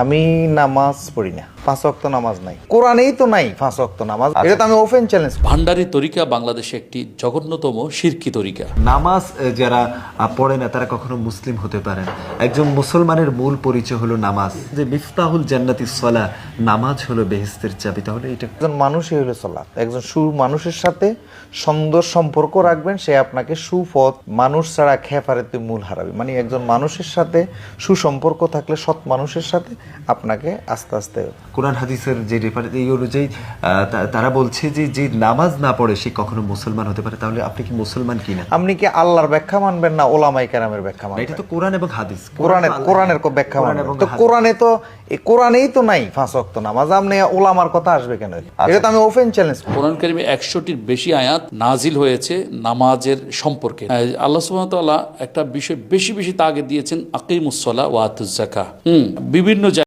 আমি নামাজ পড়ি না। পাঁচ ওয়াক্ত নামাজ নাই। কোরআনেই তো নাই পাঁচ ওয়াক্ত নামাজ এটা তো আমি ওপেন চ্যালেঞ্জ ভান্ডারি তরিকা বাংলাদেশে একটি জঘন্যতম শিরকি তরিকা। নামাজ যারা পড়ে না তারা কখনো মুসলিম হতে পারে একজন মুসলমানের মূল পরিচয় হলো নামাজ। যে মিফতাহুল জান্নাতি সলা নামাজ হলো বেহেস্তের চাবি। তাহলে এটা একজন মানুষই হলো সলাৎ। একজন সু মানুষের সাথে সুন্দর সম্পর্ক রাখবেন সে আপনাকে সুপথ মানুষ ছাড়া খেপারেতে মূল হারাবে। মানে একজন মানুষের সাথে সুসম্পর্ক থাকলে সৎ মানুষের সাথে আপনাকে আস্তে আস্তে কোরআন হাদিসের যে রেফারেন্স এই অনুযায়ী তারা বলছে যে যে নামাজ না পড়ে সে কখনো মুসলমান হতে পারে। তাহলে আপনি কি মুসলমান কিনা আপনি কি আল্লাহর ব্যাখ্যা মানবেন না ওলামাই কেরামের ব্যাখ্যা মানবেন এটা তো কোরআন এবং হাদিস। কোরআনের কোরআনের কো- ব্যাখ্যা মানবেন। তো কোরআনে তো কোরআনেই তো নাই পাঁচ ওয়াক্ত নামাজ। আপনি ওলামার কথা আসবে কেন? এটা তো আমি ওপেন চ্যালেঞ্জ কোরআন কারিমে একশোটির বেশি আয়াত নাজিল হয়েছে নামাজের সম্পর্কে। আল্লাহ সুবহানাহু ওয়া তাআলা একটা বিষয় বেশি বেশি তাগে দিয়েছেন আকিমুসসালা ওয়া আতুজ যাকা হুম বিভিন্ন জায়গায়